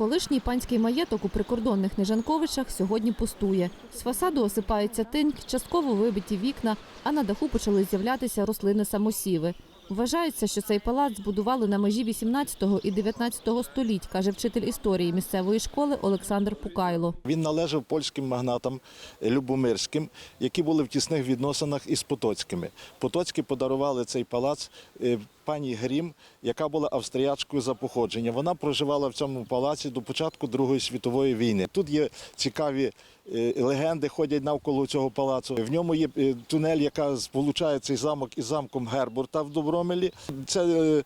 Колишній панський маєток у прикордонних Нежанковичах сьогодні пустує. З фасаду осипається тиньк, частково вибиті вікна, а на даху почали з'являтися рослини самосіви. Вважається, що цей палац збудували на межі 18 і 19 століть, каже вчитель історії місцевої школи Олександр Пукайло. Він належав польським магнатам Любомирським, які були в тісних відносинах із Потоцькими. Потоцькі подарували цей палац е, пані Грім, яка була австріячкою за походження. Вона проживала в цьому палаці до початку Другої світової війни. Тут є цікаві е, легенди, ходять навколо цього палацу. В ньому є е, тунель, яка сполучає цей замок із замком Гербурта в Добромелі. Це е,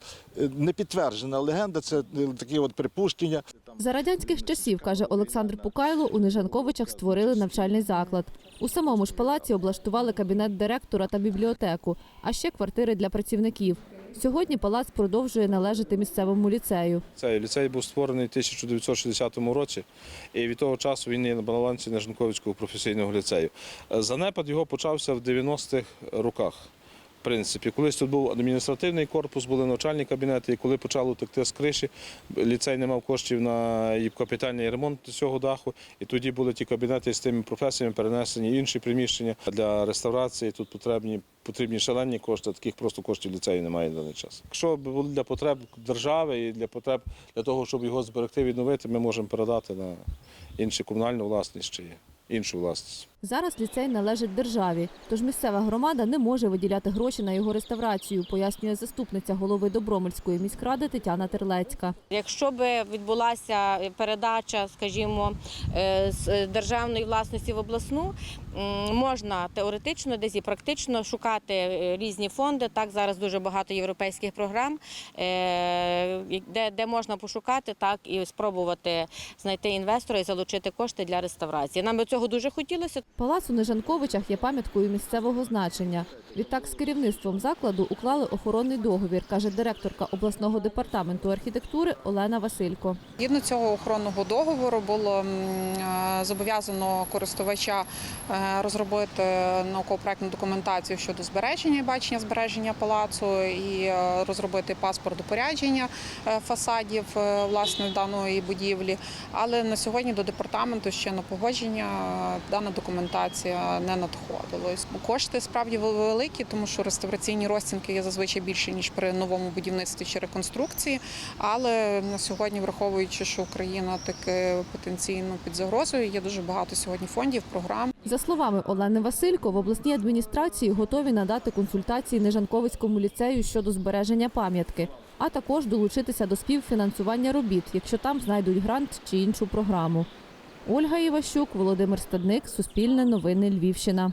не підтверджена легенда, це такі от припущення. За радянських часів, каже Олександр Пукайло, у Нежанковичах створили навчальний заклад. У самому ж палаці облаштували кабінет директора та бібліотеку, а ще квартири для працівників. Сьогодні палац продовжує належати місцевому ліцею. Цей ліцей був створений у 1960 році, і від того часу він є на балансі Нежанковицького професійного ліцею. Занепад його почався в 90-х роках. Принципі, колись тут був адміністративний корпус, були навчальні кабінети, і коли почало текти з криші, ліцей не мав коштів на капітальний ремонт цього даху. І тоді були ті кабінети з тими професіями перенесені інші приміщення для реставрації. Тут потрібні, потрібні шалені кошти, таких просто коштів ліцею немає на даний час. Якщо були для потреб держави і для потреб для того, щоб його зберегти, відновити, ми можемо передати на іншу комунальну власність чи іншу власність. Зараз ліцей належить державі, тож місцева громада не може виділяти гроші на його реставрацію, пояснює заступниця голови Добромельської міськради Тетяна Терлецька. Якщо б відбулася передача, скажімо, е, з державної власності в обласну, можна теоретично, десь і практично шукати е, різні фонди. Так зараз дуже багато європейських програм, е, де, де можна пошукати, так і спробувати знайти інвестора і залучити кошти для реставрації. Нам би цього дуже хотілося. Палац у Нежанковичах є пам'яткою місцевого значення. Відтак з керівництвом закладу уклали охоронний договір, каже директорка обласного департаменту архітектури Олена Василько. Згідно цього охоронного договору було е, зобов'язано користувача е, розробити науково-проектну документацію щодо збереження і бачення збереження палацу і е, розробити паспорт упорядження фасадів власне даної будівлі. Але на сьогодні до департаменту ще на погодження дана документація не надходила. Кошти справді великі, тому що реставраційні розцінки є зазвичай більше ніж при новому будівництві чи реконструкції. Але на сьогодні, враховуючи, що Україна таки потенційно під загрозою, є дуже багато сьогодні фондів, програм. За словами Олени Василько, в обласній адміністрації готові надати консультації Нежанковицькому ліцею щодо збереження пам'ятки, а також долучитися до співфінансування робіт, якщо там знайдуть грант чи іншу програму. Ольга Іващук, Володимир Стадник, Суспільне новини Львівщина.